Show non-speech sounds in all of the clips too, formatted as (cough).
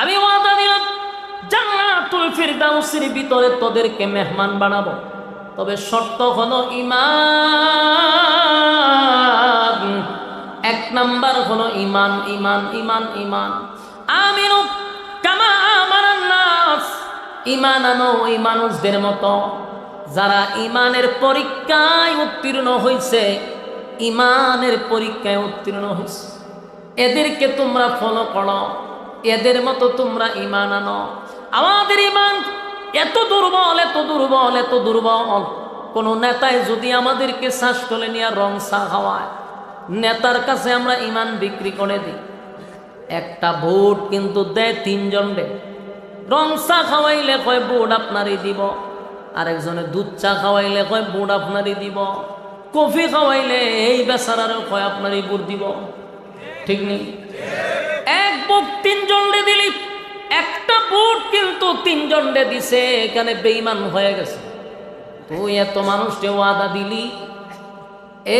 আমি ওয়াদা দিলাম, জান্নাতুল ফিরদাউসের ভিতরে তোদেরকে মেহমান বানাবো। তবে শর্ত হলো ইমান এক নাম্বার হলো ইমান ইমান ইমান ইমান আমিনু কামা আমানান নাস। ইমান আনো ওই মানুষদের মতো। যারা ইমানের পরীক্ষায় উত্তীর্ণ হয়েছে ইমানের পরীক্ষায় উত্তীর্ণ হয়েছে এদেরকে তোমরা ফলো করো। এদের মতো তোমরা ইমান আনো। আমাদের ইমান এত দুর্বল এত দুর্বল এত দুর্বল। কোন নেতায় যদি আমাদেরকে শ্বাস তোলে নিয়ে রং চা খাওয়ায়, নেতার কাছে আমরা ইমান বিক্রি করে দিই। একটা ভোট কিন্তু দেয় তিনজন রে রং চা খাওয়াইলে কয়, ভোট আপনারই দিব। আরেকজনে দুধ চা খাওয়াইলে কয়, ভোট আপনারই দিব। কফি খাওয়াইলে, এই বেচারারও কয়, আপনারই ভোট দিব। ঠিক নেই? এক বুক তিনজন দিলি। একটা বুট কিন্তু তিনজন দিছে, এখানে বেইমান হয়ে গেছে। তুই এত মানুষকে ওয়াদা দিলি?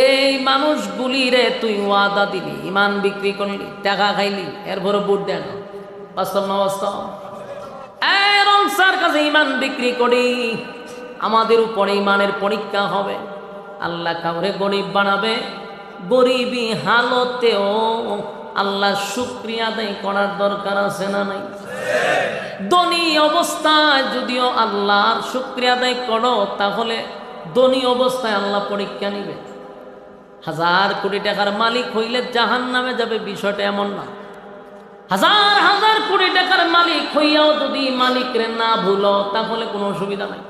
এই মানুষগুলি রে তুই ওয়াদা দিলি ইমান বিক্রি করলি, টাকা খাইলি, এরপরে বুট দেন। বাস্তব না বাস্তব? রংসার কাছে ইমান বিক্রি করি, আমাদের উপরে ইমানের পরীক্ষা হবে। আল্লাহ কাউরে গরিব বানাবে, গরিবী হালতেও আল্লাহ শুক্রিয়া আদায় করার দরকার আছে না নাই? ধনী অবস্থায় যদিও আল্লাহর শুক্রিয়া আদায় করো, তাহলে ধনী অবস্থায় আল্লাহ পরীক্ষা নিবে। হাজার কোটি টাকার মালিক হইলে জাহান নামে যাবে, বিষয়টা এমন না। হাজার হাজার কোটি টাকার মালিক হইয়াও যদি মালিকরে না ভুলো, তাহলে কোনো অসুবিধা নাই।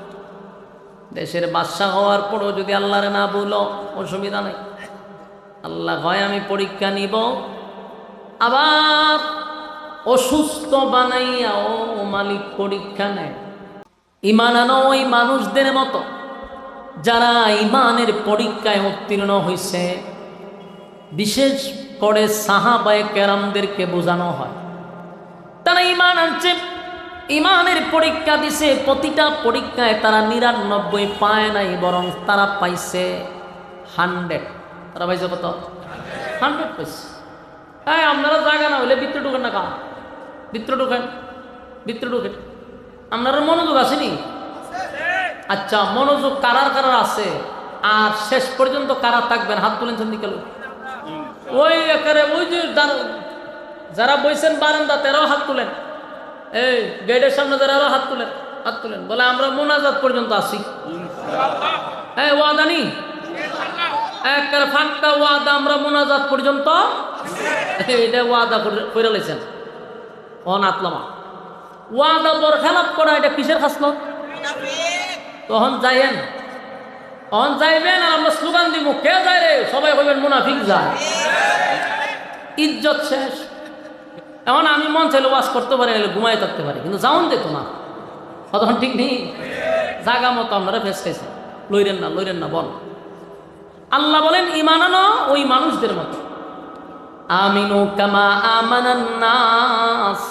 দেশের বাদশাহ হওয়ার পরও যদি আল্লাহরে না ভুলো, অসুবিধা নাই। আল্লাহ হয় আমি পরীক্ষা নিব আবার অসুস্থ বানাইয়াও মালিক পরীক্ষা নেয়। ইমান আনো ওই মানুষদের মতো, যারা ইমানের পরীক্ষায় উত্তীর্ণ হয়েছে বিশেষ করে সাহাবায় কেরামদেরকে বোঝানো হয়। তারা ইমান আনছে ইমানের পরীক্ষা দিছে, প্রতিটা পরীক্ষায় তারা নিরানব্বই পায় নাই, বরং তারা পাইছে হান্ড্রেড। তারা পাইছে কত? হান্ড্রেড পাইছে। হ্যাঁ আপনারা জায়গা না হলে বৃত্ত ঢুকেন না কা বৃত্ত ঢুকেন বৃত্ত ঢুকেন। আপনার মনোযোগ আসেনি? আচ্ছা মনোযোগ কারার কারার আছে, আর শেষ পর্যন্ত কারা থাকবেন? হাত তুলেছেন দিকে ওই একারে ওই যে যারা বইছেন বারান্দা, তেরাও হাত তুলেন। এই, গেটের সামনে যারা, হাত তুলেন হাত তুলেন। বলে, আমরা মোনাজাত পর্যন্ত আসি হ্যাঁ ওয়াদা নি একের ফাঁকটা ওয়াদা, আমরা মোনাজাত পর্যন্ত এটা ওয়াদা করে- লেছেন। অন আতলামা ওয়াদা বর খেলাপ করা, এটা কিসের খাসলত তখন যাইয়েন। তখন যাইবেন আর আমরা স্লোগান দিব কে যায় রে? সবাই কইবেন, মুনাফিক যায়। ইজ্জত শেষ। এখন আমি মন চাইলে ওয়াশ করতে পারি ঘুমাই থাকতে পারি, কিন্তু যাওন দিত না। তখন ঠিক নেই। জাগা মতো আপনারা ফেস খাইছে লইরেন না লইরেন না, বল। আল্লাহ বলেন ইমানানো ওই মানুষদের মতো। আমিনু কামা আমানান নাস।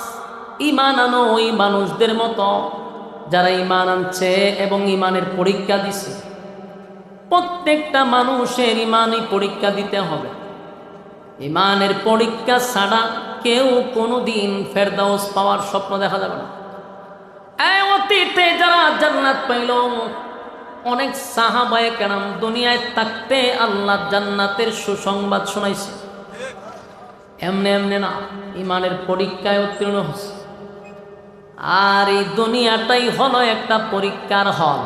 ইমানানো ওই মানুষদের মতো, যারা ইমান আনছে এবং ইমানের পরীক্ষা দিছে। প্রত্যেকটা মানুষের ইমানই পরীক্ষা দিতে হবে। ইমানের পরীক্ষা ছাড়া কেউ কোনোদিন ফেরদাউস পাওয়ার স্বপ্ন দেখা যাবে না। অতীতে যারা জান্নাত পাইল, অনেক সাহাবায়ে কেরাম দুনিয়ায় থাকতে আল্লাহ জান্নাতের সুসংবাদ শোনাইছে। এমনি এমনে না, ইমানের পরীক্ষায় উত্তীর্ণ হচ্ছে। আর এই দুনিয়াটাই হলো একটা পরীক্ষার হল।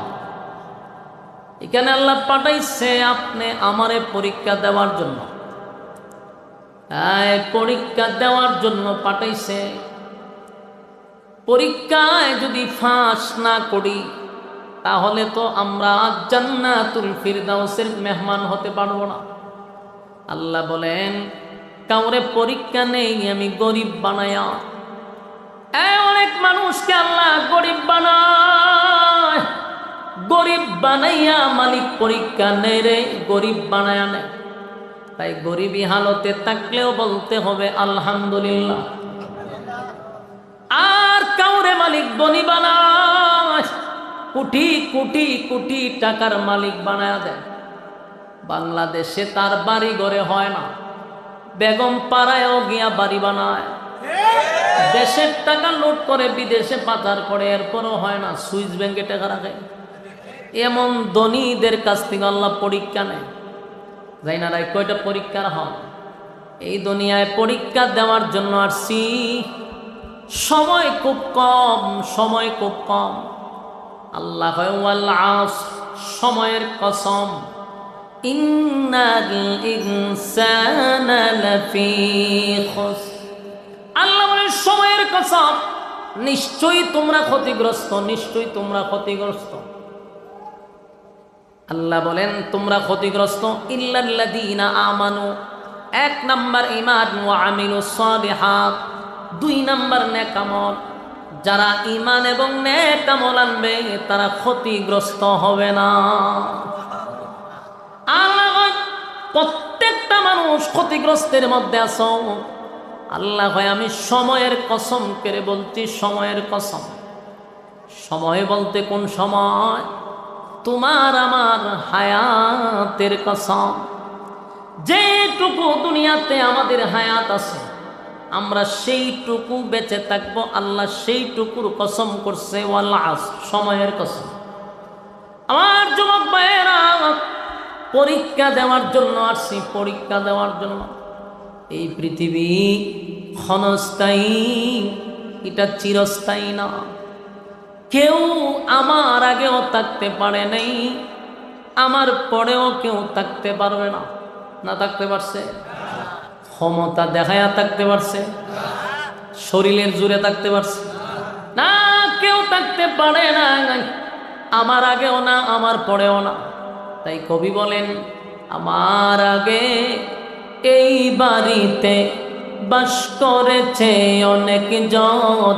এখানে আল্লাহ পাঠাইছে, আপনি আমারে পরীক্ষা দেওয়ার জন্য। পরীক্ষা দেওয়ার জন্য পাঠাইছে, পরীক্ষায় যদি ফাঁস না করি, তাহলে তো আমরা জান্নাতুল ফিরদাউসের মেহমান হতে পারব না। আল্লাহ বলেন কাউরে পরীক্ষা নেই, আমি গরিব বানায়া। অনেক মানুষকে আল্লাহ গরিব বানায়। গরিব বানাইয়া মালিক পরীক্ষা নেই রে, গরিব বানায়া নেয় তাই গরিবী হালতে থাকলেও বলতে হবে, আলহামদুলিল্লাহ। আর কাউরে মালিক ধনী বানায়। কোটি কোটি কোটি টাকার মালিক বানায় দেয়। বাংলাদেশে তার বাড়ি ঘরে হয় না। বেগম পাড়ায়ও গিয়া বাড়ি বানায়। দেশের টাকা লুট করে বিদেশে পাচার করে, এরপরও হয় না, সুইস ব্যাংকে টাকা রাখে। এমন ধনীদের কাছ থেকে আল্লাহ পরীক্ষা নেয়। যাই না রায়, কয়টা পরীক্ষার হল? এই দুনিয়ায় পরীক্ষা দেওয়ার জন্য আসছি। সময় খুব কম, সময় খুব কম। আল্লাহ সময়ের কসম। আল্লাহ বলে সময়ের কসম, নিশ্চয়ই তোমরা ক্ষতিগ্রস্ত, নিশ্চয়ই তোমরা ক্ষতিগ্রস্ত। আল্লাহ বলেন, তোমরা ক্ষতিগ্রস্ত। ইল্লাল্লাযীনা আমানু, এক নাম্বার ঈমান ওয়া আমিলু সালিহাত, দুই নাম্বার নেকামল। যারা ইমান এবং নেকামল আনবে, তারা ক্ষতিগ্রস্ত হবে না। আল্লাহ প্রত্যেকটা মানুষ ক্ষতিগ্রস্তের মধ্যে আছো? আল্লাহ হয় আমি সময়ের কসম করে বলছি, সময়ের কসম। সময় বলতে কোন সময়? তোমার আমার হায়াতের কসম। যেটুকু দুনিয়াতে আমাদের হায়াত আছে, আমরা সেইটুকু বেঁচে থাকব। আল্লাহ সেইটুকুর কসম করছে ওয়াল্লাহ সময়ের কসম। পরীক্ষা দেওয়ার জন্য আসছি, পরীক্ষা দেওয়ার জন্য। এই পৃথিবী ক্ষণস্থায়ী, এটা চিরস্থায়ী না। কেউ আমার আগেও থাকতে পারে নাই, আমার পরেও কেউ থাকতে পারবে না। না থাকতে পারছে? ক্ষমতা দেখায়া থাকতে পারছে? শরীরের জুড়ে থাকতে পারছে? না, কেউ থাকতে পারে না। আমার আগেও না, আমার পরেও না। তাই কবি বলেন, আমার আগে এই বাড়িতে বাস করেছে অনেক জন।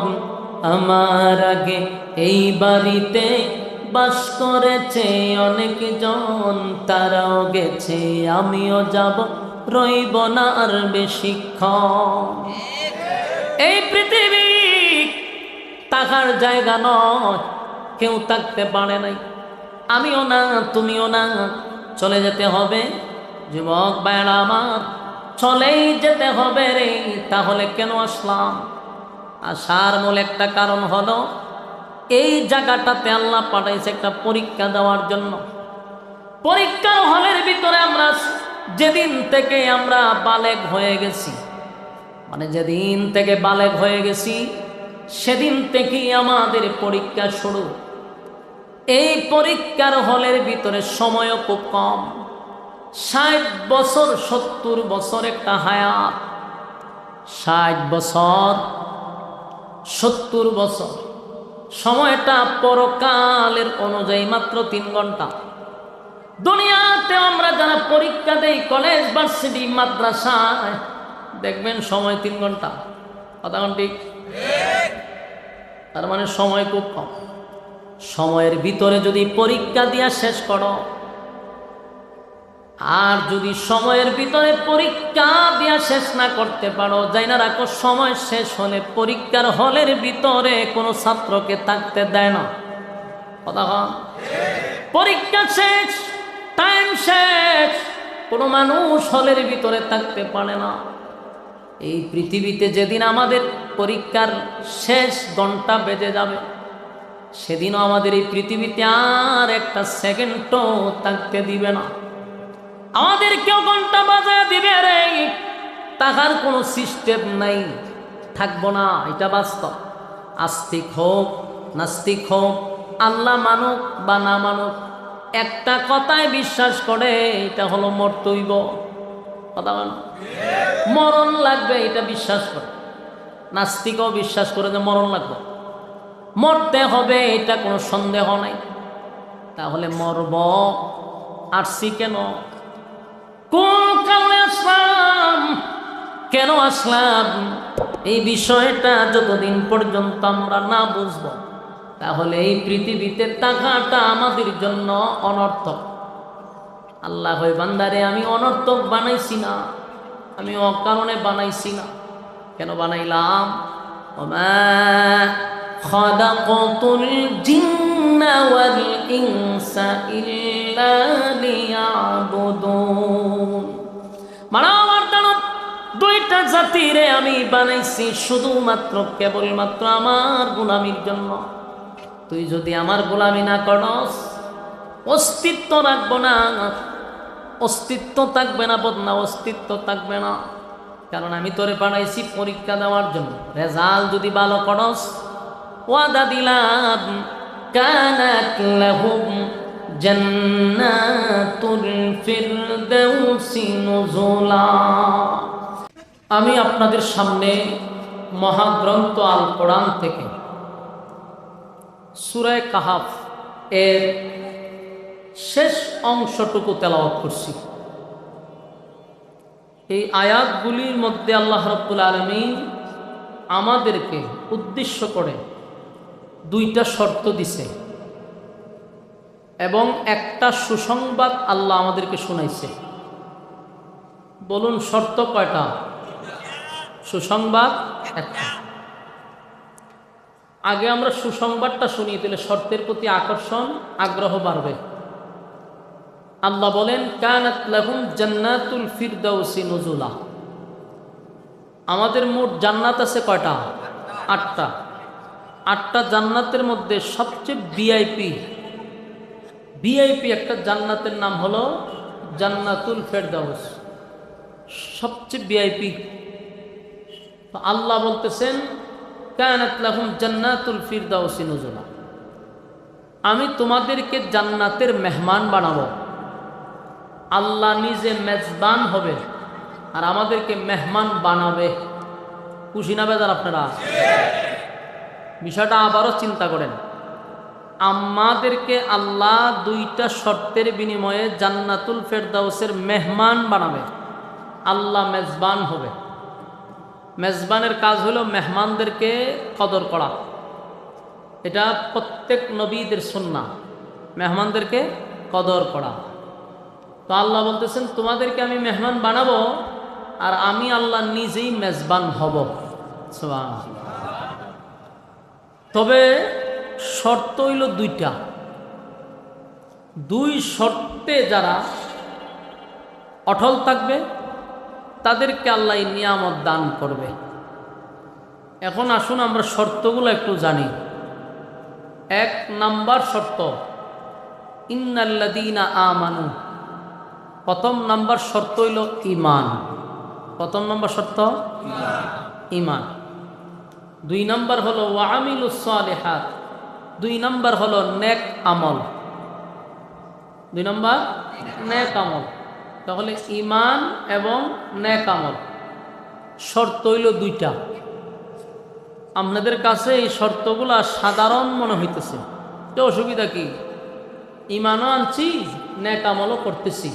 আমার আগে এই বাড়িতে বাস করেছে অনেক জন। তারাও গেছে, আমিও যাব, রইব না আর বেশিক্ষণ। এই পৃথিবী তাকার জায়গা নয়, কেউ থাকতে পারে নাই। আমিও না, তুমিও না। চলে যেতে হবে, যুবক বেড়া আমার। চলেই যেতে হবে রে, তাহলে কেন আসলাম? আসার মূল একটা কারণ হলো, এই জায়গাটাতে আল্লাহ পাঠাইছে একটা পরীক্ষা দেওয়ার জন্য। পরীক্ষার হলের ভিতরে আমরা, যেদিন থেকে আমরা বালেক হয়ে গেছি মানে যেদিন থেকে বালেক হয়ে গেছি, সেদিন থেকেই আমাদের পরীক্ষা শুরু। এই পরীক্ষার হলের ভিতরে সময়ও খুব কম। ষাট বছর সত্তর বছর একটা হায়াত। ষাট বছর সত্তর বছর। সময়টা পরকালের অনুযায়ী মাত্র তিন ঘণ্টা। দুনিয়াতে আমরা যারা পরীক্ষা দেই কলেজ ভার্সিটি মাদ্রাসায় দেখবেন সময় তিন ঘণ্টা। কথা ঠিক। তার মানে সময় খুব কম। সময়ের ভিতরে যদি পরীক্ষা দিয়া শেষ করো। আর যদি সময়ের ভিতরে পরীক্ষা দিয়া শেষ না করতে পারো যাই না রাখো, সময় শেষ হলে পরীক্ষার হলের ভিতরে কোনো ছাত্রকে থাকতে দেয় না। কথা? পরীক্ষা শেষ টাইম শেষ, কোনো মানুষ হলের ভিতরে থাকতে পারে না। এই পৃথিবীতে যেদিন আমাদের পরীক্ষার শেষ ঘণ্টা বেজে যাবে সেদিনও আমাদের এই পৃথিবীতে আর একটা সেকেন্ডও থাকতে দিবে না। আমাদের কেউ ঘণ্টা বাজায় দিবে রে। টাকার কোনো সিস্টেম নাই। থাকব না, এটা বাস্তব। আস্তিক হোক, নাস্তিক হোক, আল্লাহ মানুক বা না মানুক, একটা কথায় বিশ্বাস করে এটা হলো মর্তইব কথা বল মরণ লাগবে, এটা বিশ্বাস করে। নাস্তিকও বিশ্বাস করে যে মরণ লাগবে। মরতে হবে, এটা কোনো সন্দেহ নাই। তাহলে মরব আসছি কেন? কোন কারণে আসলাম? কেন আসলাম? এই বিষয়টা যতদিন পর্যন্ত আমরা না বুঝব, তাহলে এই পৃথিবীতে টাকাটা আমাদের জন্য অনর্থক। আল্লাহ হয়ে বান্দারে, আমি অনর্থক বানাইছি না, আমি অকারণে বানাইছি না। কেন বানাইলাম? خلقت الجن والإنس إلا ليعبدون মানে আমার দানব দুইটা প্রত্যেকটা জাতিরে আমি বানাইছি শুধুমাত্র কেবলমাত্র আমার গোলামির জন্য তুই যদি আমার গোলামি না করস অস্তিত্ব রাখবো না অস্তিত্ব থাকবে না বদনা অস্তিত্ব থাকবে না কারণ আমি তোরে পাঠাইছি পরীক্ষা দেওয়ার জন্য রেজাল্ট যদি ভালো করস ওয়াদা দিলাম, কানাত লাহুম আমি আপনাদের সামনে মহাগ্রন্থ আল কোরআন থেকে সুরায় কাহাফ এর শেষ অংশটুকু তেলাওয়াত করছি। এই আয়াতগুলির মধ্যে আল্লাহ রব্বুল আলমী আমাদেরকে উদ্দেশ্য করে দুইটা শর্ত দিছে। এবং একটা সুসংবাদ আল্লাহ আমাদেরকে শোনাইছে। বলুন, শর্ত কয়টা? সুসংবাদ একটা। আগে আমরা সুসংবাদটা শুনি, তাহলে শর্তের প্রতি আকর্ষণ, আগ্রহ বাড়বে। আল্লাহ বলেন, কানাত লাহুম জান্নাতুল ফিরদাউসি নুজুলা। আমাদের মোট জান্নাত আছে কয়টা? আটটা। আটটা জান্নাতের মধ্যে সবচেয়ে ভিআইপি ভিআইপি একটা জান্নাতের নাম হলো জান্নাতুল ফেরদাউস। সবচেয়ে ভিআইপি আল্লাহ বলতেছেন, কানাত লাহুম জান্নাতুল ফিরদাউসি নুজুলা। আমি তোমাদেরকে জান্নাতের মেহমান বানাবো। আল্লাহ নিজে মেজবান হবে আর আমাদেরকে মেহমান বানাবে। খুশি না বেজার আপনারা? বিষয়টা আবারও চিন্তা করেন। আমাদেরকে আল্লাহ দুইটা শর্তের বিনিময়ে জান্নাতুল ফেরদাউসের মেহমান বানাবে। আল্লাহ মেজবান হবে। মেজবানের কাজ হলো মেহমানদেরকে কদর করা। এটা প্রত্যেক নবীদের সন্না। মেহমানদেরকে কদর করা। তো আল্লাহ বলতেছেন, তোমাদেরকে আমি মেহমান বানাবো আর আমি আল্লাহ নিজেই মেজবান হব। সুবহানাল্লাহ। তবে শর্ত হইল দুইটা। দুই শর্তে যারা অটল থাকবে, তাদেরকে আল্লাহ নিয়ামত দান করবে। এখন আসুন আমরা শর্তগুলো একটু জানি। এক নাম্বার শর্ত ইন্নাল্লাদিনা আমানু। প্রথম নাম্বার শর্ত হইল ইমান প্রথম নাম্বার শর্ত ইমান দুই নম্বর হলো ওয়ামিলুসালেহাত দুই নম্বর হলো নেক আমল। দুই নম্বর, নেক আমল। তাহলে ইমান এবং নেক আমল। শর্ত হইল দুইটা। আপনাদের কাছে এই শর্তগুলা সাধারণ মনে হইতেছে। তো অসুবিধা কি? ইমানও আনছি, নেক আমলও করতেছি।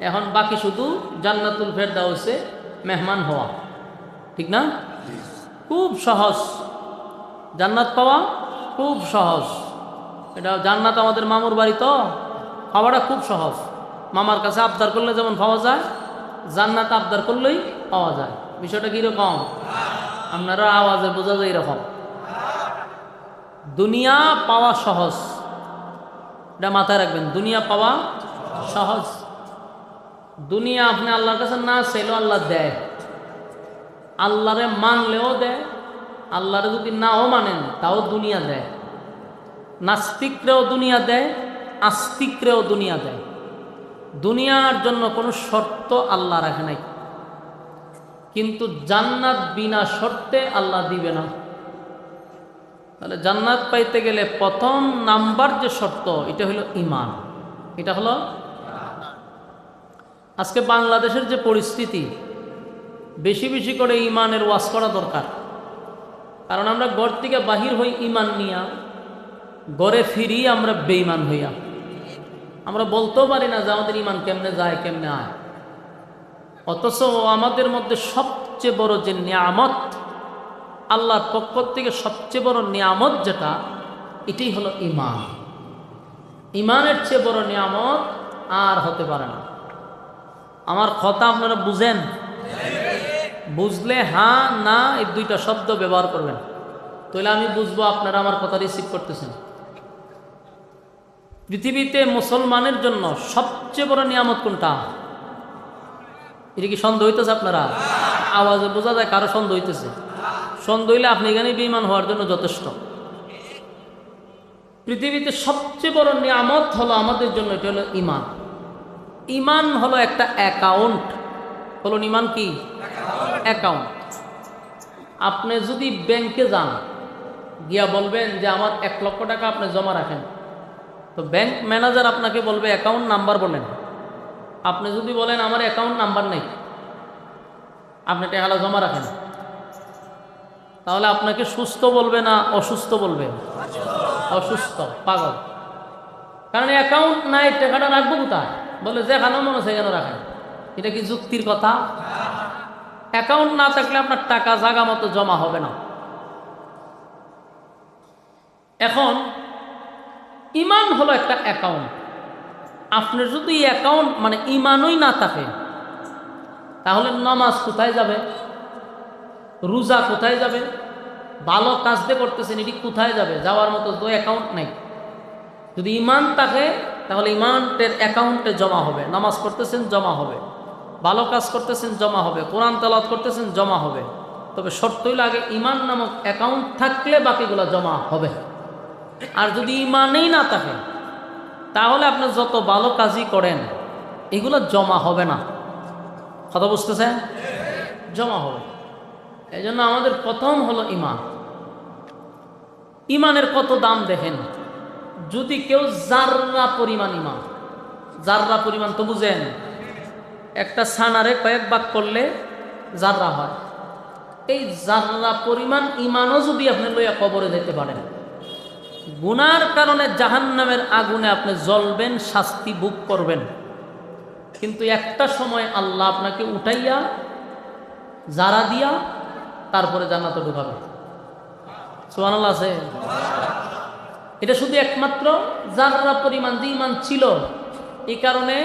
এখন বাকি শুধু জান্নাতুল ফেরদাউসে মেহমান হওয়া। ঠিক না? খুব সহজ। জান্নাত পাওয়া খুব সহজ। এটা জান্নাত আমাদের মামুর বাড়ি তো, পাওয়াটা খুব সহজ। মামার কাছে আবদার করলে যেমন পাওয়া যায়, জান্নাত আবদার করলেই পাওয়া যায়। বিষয়টা কীরকম? আপনারা আওয়াজে বোঝা যায় এরকম। দুনিয়া পাওয়া সহজ। এটা মাথায় রাখবেন, দুনিয়া পাওয়া সহজ। দুনিয়া আপনি আল্লাহর কাছে না চাইলেও আল্লাহ দেয়। আল্লাহরে মানলেও দেয়, আল্লাহরে যদি নাও মানেন, তাও দুনিয়া দেয়। নাস্তিকরেও দুনিয়া দেয়, আস্তিকরেও দুনিয়া দেয়। দুনিয়ার জন্য কোনো শর্ত আল্লাহ রাখে নাই। কিন্তু জান্নাত বিনা শর্তে আল্লাহ দিবে না। তাহলে জান্নাত পাইতে গেলে প্রথম নাম্বার যে শর্ত, এটা হলো ইমান এটা হলো আজকে বাংলাদেশের যে পরিস্থিতি বেশি বেশি করে ইমানের ওয়াশ করা দরকার। কারণ আমরা গড় থেকে বাহির হই ইমান নিয়া গড়ে ফিরি আমরা বেইমান হইয়া। আমরা বলতেও পারি না যে আমাদের ইমান কেমনে যায়, কেমনে আয়। অথচ আমাদের মধ্যে সবচেয়ে বড় যে নিয়ামত, আল্লাহর পক্ষ থেকে সবচেয়ে বড় নিয়ামত যেটা, এটাই হলো ইমান ইমানের চেয়ে বড় নিয়ামত আর হতে পারে না। আমার কথা আপনারা বুঝেন? বুঝলে হ্যাঁ না, এই দুইটা শব্দ ব্যবহার করবেন। তাহলে আমি বুঝব আপনারা আমার কথা রিসিভ করতেছেন। পৃথিবীতে মুসলমানের জন্য সবচেয়ে বড় নিয়ামত কোনটা? এটা কি সন্দেহ হইতেছে আপনারা? আওয়াজে বোঝা যায় কারও সন্দেহ হইতেছে। সন্দেহ হইলে আপনি এখানে বেইমান হওয়ার জন্য যথেষ্ট। পৃথিবীতে সবচেয়ে বড় নিয়ামত হলো আমাদের জন্য, এটা হলো ইমান ইমান হলো একটা অ্যাকাউন্ট। হলো ইমান কি? অ্যাকাউন্ট। আপনি যদি ব্যাংকে যান, গিয়া বলবেন যে আমার এক লক্ষ টাকা আপনি জমা রাখেন। তো ব্যাংক ম্যানেজার আপনাকে বলবে, অ্যাকাউন্ট নাম্বার বলেন। আপনি যদি বলেন, আমার অ্যাকাউন্ট নাম্বার নেই, আপনি টাকাটা জমা রাখেন। তাহলে আপনাকে সুস্থ বলবে না অসুস্থ বলবে? অসুস্থ, পাগল। কারণ অ্যাকাউন্ট নাই টাকাটা রাখব কোথায়? বলে যেখানে মনে সেখানে রাখেন। এটা কি যুক্তির কথা? অ্যাকাউন্ট না থাকলে আপনার টাকা জাগা মতো জমা হবে না। এখন, ইমান হলো একটা অ্যাকাউন্ট। আপনার যদি অ্যাকাউন্ট মানে ইমানই না থাকে, তাহলে নামাজ কোথায় যাবে? রোজা কোথায় যাবে? ভালো কাজ দিয়ে করতেছেন, এটি কোথায় যাবে? যাওয়ার মতো তো অ্যাকাউন্ট নেই। যদি ইমান থাকে, তাহলে ইমানটের অ্যাকাউন্টে জমা হবে। নামাজ করতেছেন জমা হবে। ভালো কাজ করতেছেন, জমা হবে। কোরআন তালাত করতেছেন, জমা হবে। তবে শর্ত হইলে আগে ইমান নামক অ্যাকাউন্ট থাকলে বাকিগুলো জমা হবে। আর যদি ইমানেই না থাকে, তাহলে আপনি যত ভালো কাজই করেন, এগুলো জমা হবে না। কথা বুঝতেছেন? জমা হবে। এই জন্য আমাদের প্রথম হলো ইমান ইমানের কত দাম দেখেন? যদি কেউ জাররা পরিমাণ ইমান জাররা পরিমাণ, তো বুঝেন একটা ছানারে কয়েক ভাগ করলে জাররা হয়। এই জাররা পরিমাণ ইমানও যদি আপনি লইয়া কবরে যেতে পারেন, গুনার কারণে জাহান্নামের আগুনে আপনি জ্বলবেন, শাস্তি বুক করবেন। কিন্তু একটা সময় আল্লাহ আপনাকে উঠাইয়া, জারা দিয়া, তারপরে জান্নাতে ঢুকাবে। সোহান আছে? এটা শুধু একমাত্র যাররা পরিমাণ যে ইমান ছিল, এই কারণে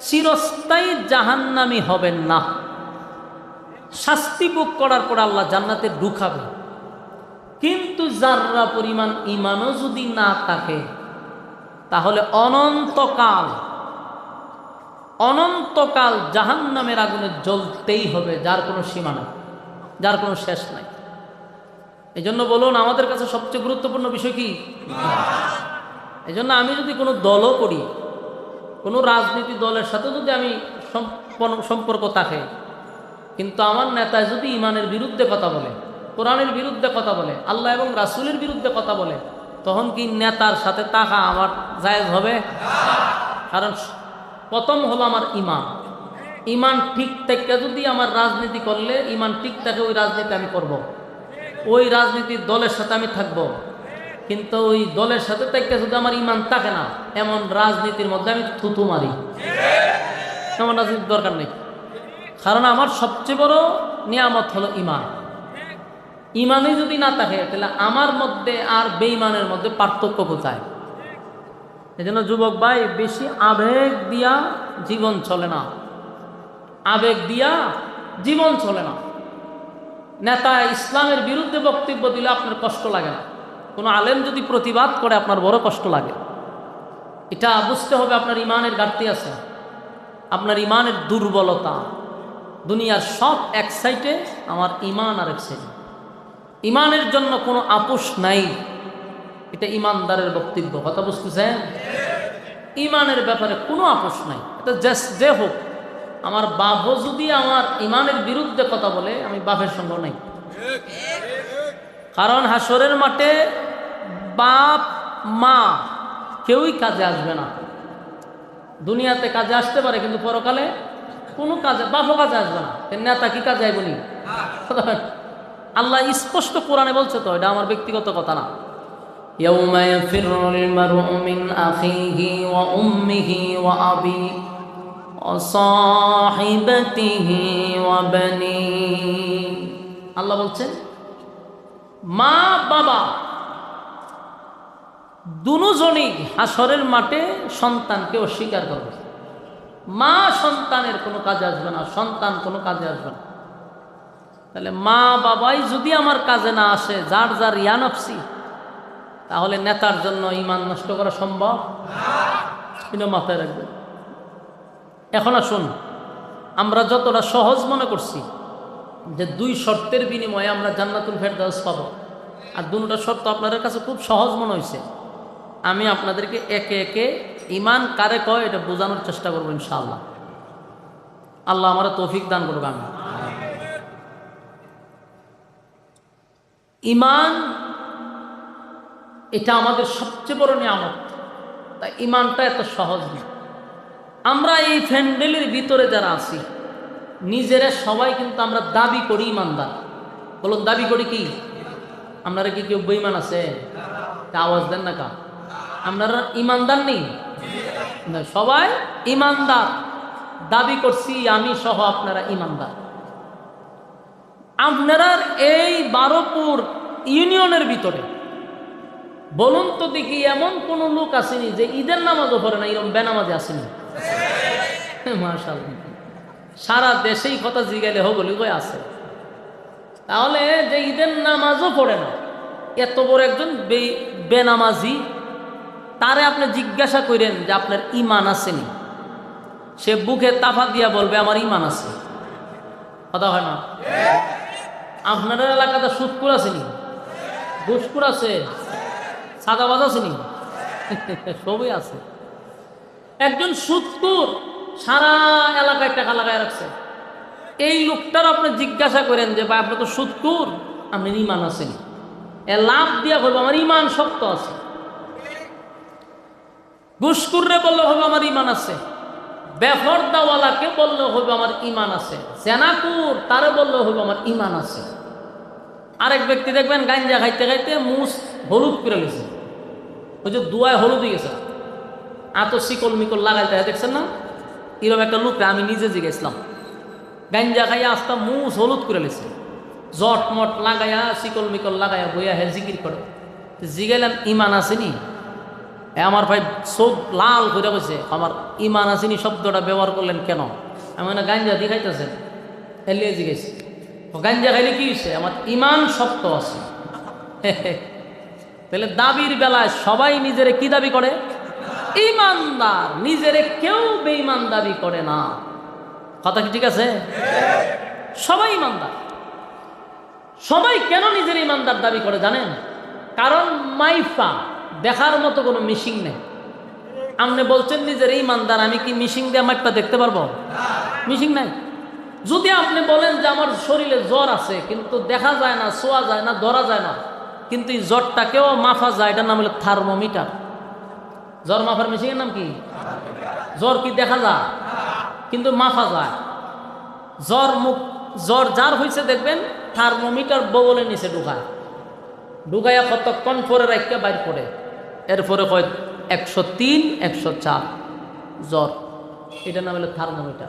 চিরস্থায়ী জাহান্নামি হবেন না। শাস্তি ভোগ করার পর আল্লাহ জান্নাতে ঢুকাবে। কিন্তু যাররা পরিমাণ ইমানও যদি না থাকে, তাহলে অনন্তকাল অনন্তকাল জাহান্নামের আগুনে জ্বলতেই হবে, যার কোনো সীমা নাই, যার কোনো শেষ নাই। এই জন্য বলুন, আমাদের কাছে সবচেয়ে গুরুত্বপূর্ণ বিষয় কি? এই জন্য আমি যদি কোনো দলও করি কোনো রাজনীতি দলের সাথে যদি আমি সম্পর্ক- থাকে কিন্তু আমার নেতায় যদি ইমানের বিরুদ্ধে কথা বলে, কোরআনের বিরুদ্ধে কথা বলে, আল্লাহ এবং রাসুলের বিরুদ্ধে কথা বলে, তখন কি নেতার সাথে তাকা আমার জায়েজ হবে কারণ প্রথম হলো আমার ইমান ইমান ঠিক থেকে যদি আমার রাজনীতি করলে, ইমান ঠিক থাকে ওই রাজনীতি আমি করব। ওই রাজনীতির দলের সাথে আমি থাকব। কিন্তু ওই দলের সাথে থেকে শুধু আমার ইমান থাকে না, এমন রাজনীতির মধ্যে আমি থুতু মারি। এমন রাজনীতির দরকার নেই। কারণ আমার সবচেয়ে বড় নিয়ামত হলো ইমান। ইমানই যদি না থাকে, তাহলে আমার মধ্যে আর বেইমানের মধ্যে পার্থক্য কোথায়? এই জন্য যুবক ভাই, বেশি আবেগ দিয়া জীবন চলে না। আবেগ দিয়া জীবন চলে না। নেতা ইসলামের বিরুদ্ধে বক্তব্য দিলে আপনার কষ্ট লাগে না। কোনো আলেম যদি প্রতিবাদ করে, আপনার বড় কষ্ট লাগে। এটা বুঝতে হবে আপনার ইমানের ঘাটতি আছে। আপনার ইমানের দুর্বলতা। দুনিয়ার সব এক সাইডে আমার ইমান আর এক সাইডে। ইমানের জন্য কোনো আপোষ নাই। এটা ইমানদারের বক্তব্য। কথা বুঝতেছেন? ইমানের ব্যাপারে কোনো আপোষ নাই। এটা যে হোক। আমার বাপও যদি আমার ইমানের বিরুদ্ধে কথা বলে, আমি বাপের সঙ্গে নাই। কারণ হাসরের মাঠে বাপ মা কেউই কাজে আসবে না দুনিয়াতে কাজে আসতে পারে কিন্তু পরকালে কোনো কাজে বাপও কাজে আসবে না এর নেতা কি কাজে আইবনি আল্লাহ স্পষ্ট কোরআনে বলছে তো এটা আমার ব্যক্তিগত কথা না يوم يفر المرء من أخيه وأمه وأبيه وصاحبته وبنيه আল্লাহ বলছেন মা বাবা দুজনই হাসরের মাঠে সন্তানকে অস্বীকার করবে। মা সন্তানের কোনো কাজে আসবে না, সন্তান কোনো কাজে আসবে না। তাহলে মা বাবাই যদি আমার কাজে না আসে, যার যার ইয়ানফসি তাহলে নেতার জন্য ইমান নষ্ট করা সম্ভব? এটা মাথায় রাখবেন। এখন আসুন, আমরা যতটা সহজ মনে করছি যে দুই শর্তের বিনিময়ে আমরা জান্নাতুল ফেরদাউস পাবো। আর দুটা শর্ত আপনাদের কাছে খুব সহজ মনে হয়েছে আমি আপনাদেরকে একে একে ইমান কারে কয় এটা বোঝানোর চেষ্টা করব ইনশাআল্লাহ। আল্লাহ আমার তৌফিক দান করুক আমি ইমান এটা আমাদের সবচেয়ে বড় নিয়ামত। তাই ইমানটা এত সহজ না। আমরা এই ফ্যান্ডেলের ভিতরে যারা আছি, নিজেরা সবাই কিন্তু আমরা দাবি করি ইমানদার বলুন, দাবি করি কি? আপনারা কি কেউ বইমান আছে তা আওয়াজ দেন না কা আপনারা ইমানদার নেই? সবাই ইমানদার। দাবি করছি, আমি সহ আপনারা ইমানদার। আপনারা এই বারোপুর ইউনিয়নের ভিতরে, বলুন তো দেখি এমন কোন লোক আসেনি যে ঈদের নামাজও পড়ে না, এরকম বেনামাজে আসেনি? মার্শাল সারা দেশেই কথা জিগাইলে হোক বলি কই আছে? তাহলে যে ঈদের নামাজও পড়ে না, এত বড় একজন বেনামাজি তারে আপনি জিজ্ঞাসা করেন যে আপনার ইমান আসেনি। সে বুকে তাফা দিয়া বলবে, আমার ইমান আছে। কথা হয় না? আপনার এলাকাতে সুৎকুর আসেনি? ঘুষকুর আছে? সাদাবাজ আসেনি? সবই আছে। একজন সুৎকুর সারা এলাকায় টাকা লাগায় রাখছে। এই লোকটার আপনি জিজ্ঞাসা করেন যে, ভাই, আপনি তো সুৎকুর আপনি ইমান আসেনি। এ লাভ দিয়া বলব, আমার ইমান শক্ত আছে। ঘুষকুররে বললে হবে আমার ইমান আছে। বেফরদাওয়ালাকে বললে হবে আমার ইমান আছে। সেনাকুর তারে বললে হবে আমার ইমান আছে। আরেক ব্যক্তি দেখবেন গাঞ্জা খাইতে খাইতে মুস হলুদ করে গেছে। ওই যে দুয়ায় হলুদ হয়ে গেছে। এত শিকল মিকল লাগাইতে হয়, দেখছেন না? এরকম একটা লোক আমি নিজে জিগেছিলাম গাঞ্জা খাইয়া আস্তা মুস হলুদ করে লেছে। জট মট লাগাইয়া, শিকল মিকল লাগাইয়া বইয়া হে জিকির করে। জিগাইলাম, ইমান আসেনি আমার ভাই চোখ লাল করে গেছে আমার ইমান আসেনি শব্দটা ব্যবহার করলেন কেন? আমি না গাঞ্জা দিয়ে খাইতেছেন এলিয়ে ও গাঞ্জা খাইলে কি হয়েছে আমার ইমান শক্ত আছে। (laughs) তাহলে দাবির বেলায় সবাই নিজেরে কি দাবি করে? ইমানদার, নিজেরে কেউ বেঈমান দাবি করে না। কথা কি ঠিক আছে? সবাই ইমানদার। সবাই কেন নিজের ইমানদার দাবি করে জানেন? কারণ মাইফা দেখার মতো কোনো মিশিং নেই। আপনি বলছেন নিজের ইমানদার, আমি কি মিশিং দিয়ে মাইপা দেখতে পারব? মিশিং নাই। যদি আপনি বলেন যে আমার শরীরে জ্বর আছে, কিন্তু দেখা যায় না, শোয়া যায় না, ধরা যায় না, কিন্তু এই জ্বরটাকেও মাফা যায়, এটার নাম হলো থার্মোমিটার জ্বর মাফার মেশিনের নাম কি? জ্বর কি দেখা যায়, কিন্তু মাফা যায়। জ্বর মুখ জ্বর যার হয়েছে দেখবেন থার্মোমিটার বগলে নিচে ঢুকায়। ঢুকাইয়া কতক্ষণ পরে রাখতে বাইর করে। এরপরে হয় একশো তিন, একশো চার। জ্বর। এটার নাম হলো থার্মোমিটার।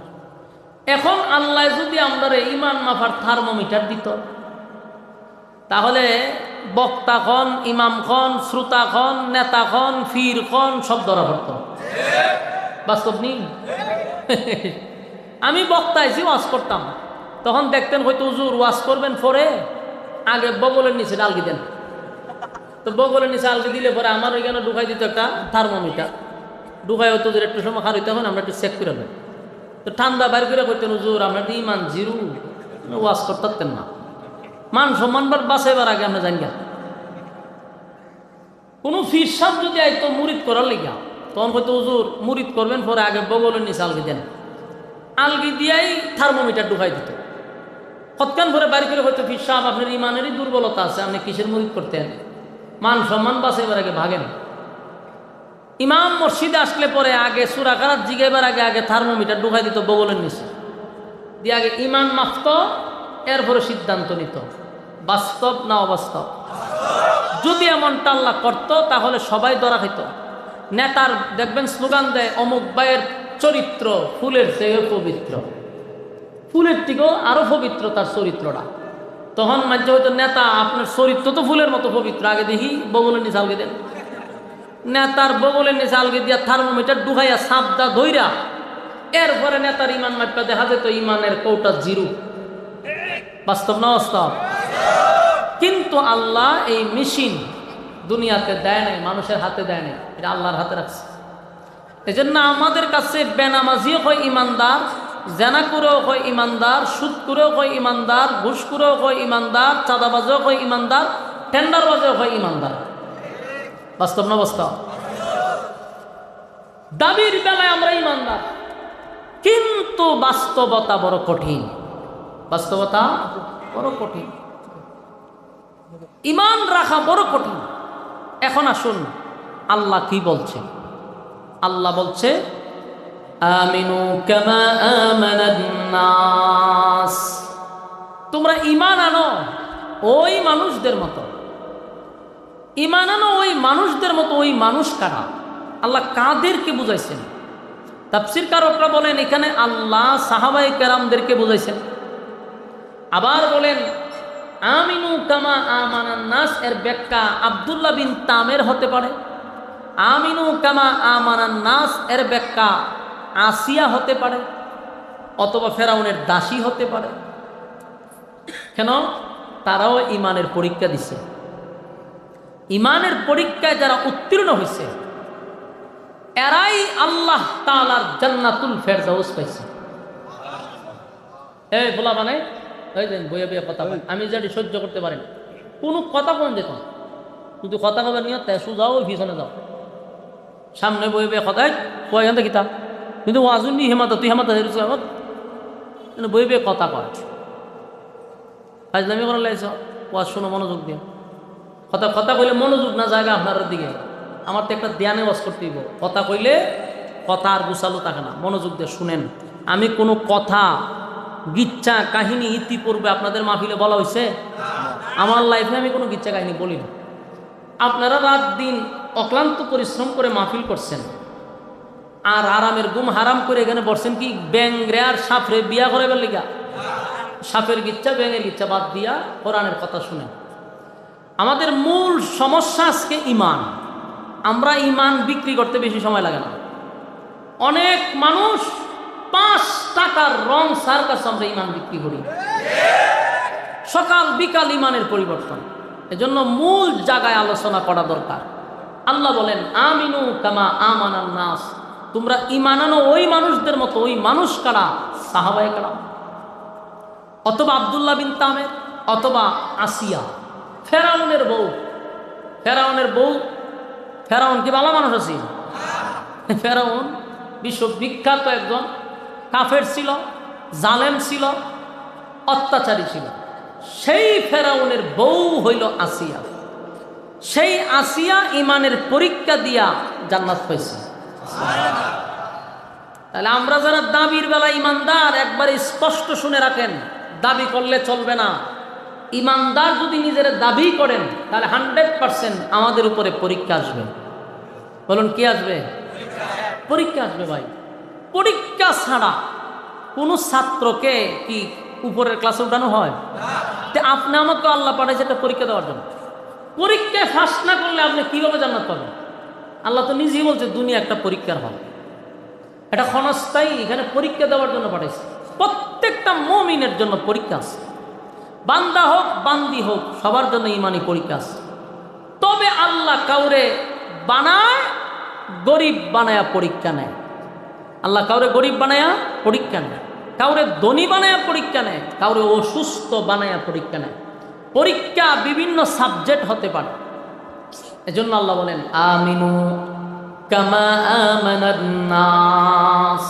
এখন আল্লাহ যদি আমরা ইমান মাফার থার্মোমিটার দিত, তাহলে বক্তা খন, ইমাম খন, শ্রোতা খন, নেতা খন, ফির খন, সব ধরা পড়ত। বাস্তব নেই? (laughs) আমি বক্তা আইসি ওয়াজ করতাম। তখন দেখতেন হয়তো উজুর ওয়াজ করবেন পরে, আগে বগলের নিচে ডালগি দেন। তো বগলের নিচে আলগি দিলে পরে আমার ওইখানে ঢুকাই দিত একটা থার্মোমিটার ঢুকাই হয়তো যে একটু সময় খার হইতে এখন আমরা একটু চেক করে নেব তো ঠান্ডা বাইর করে কইতেন, হুজুর, আমরা তো ইমান জিরু, ওয়াজ করতেন না। মান সম্মানবার বাঁচাইবার আগে আমরা জানি কোনো ফির সাপ যদি আইতো মুরিদ করার লেগা, তখন হয়তো হুজুর, মুরিদ করবেন পরে আগে বগলের নিচে আলগি দেন। আলগি দিয়াই থার্মোমিটার ঢুকাই দিত। কতক্ষণ পরে বাড়ি করে হয়তো ফির সাহেব আপনার ইমানেরই দুর্বলতা আছে, আপনি কিসের মুরিদ করতেন? মান সম্মান বাঁচাইবার আগে ভাগেন। ইমাম মসজিদে আসলে পরে আগে সুরাকারাত জিগাইবার আগে আগে থার্মোমিটার ঢুকাই দিত, বগলের নিচে। দিয়ে আগে ইমান মাফত এরপরে সিদ্ধান্ত নিত। বাস্তব না অবাস্তব? যদি এমনটা আল্লাহ করতো, তাহলে সবাই ধরা খাইত। নেতার, দেখবেন স্লোগান দেয়, অমুক ভাইয়ের চরিত্র ফুলের চেয়ে পবিত্র। ফুলের থেকেও আরও পবিত্র তার চরিত্রটা। তখন মাঝে হয়তো নেতা, আপনার চরিত্র তো ফুলের মতো পবিত্র, আগে দেখি বগলের নিচে আলগে দেন। নেতার বগলের নিচে আলগে দিয়া থার্মোমিটার ডুহাইয়া সাপদা ধইরা, এরপরে নেতার ইমান মাপটা দেখা যেত, ইমানের কৌটা জিরু। বাস্তব না কিন্তু আল্লাহ এই মেশিন দুনিয়াতে দেয় নাই, মানুষের হাতে দেয় নাই, এটা আল্লাহর হাতে রাখছে। এই জন্য আমাদের কাছে বেনামাজিও হয় ইমানদার জেনা করেও হয় ইমানদার, সুদ করেও হয় ইমানদার, ঘুষ করেও হয় ইমানদার, চাঁদাবাজেও হয় ইমানদার, টেন্ডারবাজেও হয় ইমানদার। বাস্তব না বাস্তব? দাবির বেলায় আমরা ইমানদার। কিন্তু বাস্তবতা বড় কঠিন। বাস্তবতা বড় কঠিন। ইমান রাখা বড় কঠিন। এখন আসুন, আল্লাহ কি বলছে? আল্লাহ বলছে আমিনু কামা আমানান তোমরা ইমান আনো ওই মানুষদের মতো। ইমান আনো ওই মানুষদের মতো ওই মানুষ কারা? আল্লাহ কাদেরকে বুঝাইছেন। তাফসির কারকরা বলেন, এখানে আল্লাহ সাহাবাই কেরামদেরকে বুঝাইছেন। আবার বলেন, আমিনু কামা আমানান নাস, এর ব্যাখ্যা আব্দুল্লাহ বিন তামের হতে পারে। আমিনু কামা আমানান নাস, এর ব্যাখ্যা আসিয়া হতে পারে, অথবা ফেরাউনের দাসী হতে পারে। কেন? তারাও ইমানের পরীক্ষা দিছে। ইমানের পরীক্ষায় যারা উত্তীর্ণ হয়েছে এরাই আল্লাহ তালার জান্নাতুল ফেরদাউস পাইছে। এই বলা মানে ওই দেন কথা আমি যেটি সহ্য করতে পারেন কোনো কথা কোন যেত কিন্তু কথা কবে নিয়ে তাই সুযাও ওই পিছনে যাও। সামনে বইয়ে বইয়ে কথা কয় কিতাব? কিন্তু ওয়াজুন হেমাতা, তুই হেমাতা আমার বই বইয়ে কথা কয়। করার লাগছ, ওয়াজ শোনো, মনোযোগ দিয়ে কথা কথা কইলে মনোযোগ না জায়গা আপনার দিকে আমার তো একটা ধ্যানে ওয়াজ করতে দিব কথা কইলে কথা আর গুছালো থাকে না, মনোযোগ দিয়ে শুনেন। আমি কোনো কথা, গিচ্ছা কাহিনী ইতিপূর্বে আপনাদের মাহফিলে বলা হয়েছে আমার লাইফে আমি কোনো গিচ্ছা কাহিনী বলি না আপনারা রাত দিন অক্লান্ত পরিশ্রম করে মাহফিল করছেন। আর আরামের গুম হারাম করে এখানে বসছেন কি? ব্যাংরে আর সাপরে বিয়া করে লিগা। সাপের গিচ্ছা, ব্যাঙের গিচ্ছা বাদ দিয়া কোরআনের কথা শুনে। আমাদের মূল সমস্যা আজকে ইমান। আমরা ইমান বিক্রি করতে বেশি সময় লাগে না। অনেক মানুষ পাঁচ টাকার রং সার কাছে আমরা ইমান বিক্রি করি। সকাল, বিকাল ইমানের পরিবর্তন। এজন্য মূল জায়গায় আলোচনা করা দরকার। আল্লাহ বলেন, আমিনু কামা আমানান নাস। তোমরা ইমানানো ওই মানুষদের মতো, ওই মানুষ কারা? সাহাবায় কারা অথবা আবদুল্লাহ বিন তামের, অথবা আসিয়া। ফেরাউনের বউ। ফেরাউনের বউ, ফেরাউন কি ভালো মানুষ আছে? ফেরাউন বিশ্ববিখ্যাত একজন, কাফের ছিল, জালেম ছিল, অত্যাচারী ছিল। সেই ফেরাউনের বউ হইল আসিয়া। সেই আসিয়া ইমানের পরীক্ষা দিয়া জান্নাত পাইছে। তাহলে আমরা যারা দাবির বেলা ইমানদার, একবার স্পষ্ট শুনে রাখেন, দাবি করলে চলবে না। ইমানদার যদি নিজের দাবি করেন, তাহলে হান্ড্রেড পারসেন্ট আমাদের উপরে পরীক্ষা আসবে। বলুন, কি আসবে? পরীক্ষা আসবে ভাই। পরীক্ষা ছাড়া কোনো ছাত্রকে কি উপরের ক্লাসে উঠানো হয়? তে আপনি আমাকে আল্লাহ পাঠাইছে একটা পরীক্ষা দেওয়ার জন্য। পরীক্ষায় ফার্স্ট না করলে আপনি কীভাবে জান্নাত পাবেন? আল্লাহ তো নিজেই বলছে, দুনিয়া একটা পরীক্ষার হল। এটা ক্ষণস্থায়ী, এখানে পরীক্ষা দেওয়ার জন্য পাঠাইছে। প্রত্যেকটা মমিনের জন্য পরীক্ষা আছে। বান্দা হোক, বান্দি হোক, সবার জন্য ইমানি পরীক্ষা আছে। তবে আল্লাহ কাউরে বানায়, গরিব বানায়া পরীক্ষা নেয়। আল্লাহ কাউরে গরিব বানায়া পরীক্ষা নেয়। কাউরে ধনী বানায়া পরীক্ষা নেয়। কাউরে অসুস্থ বানায়া পরীক্ষা নেয়। পরীক্ষা বিভিন্ন সাবজেক্ট হতে পারে। এজন্য আল্লাহ বলেন আমিনু কামা আমানান নাস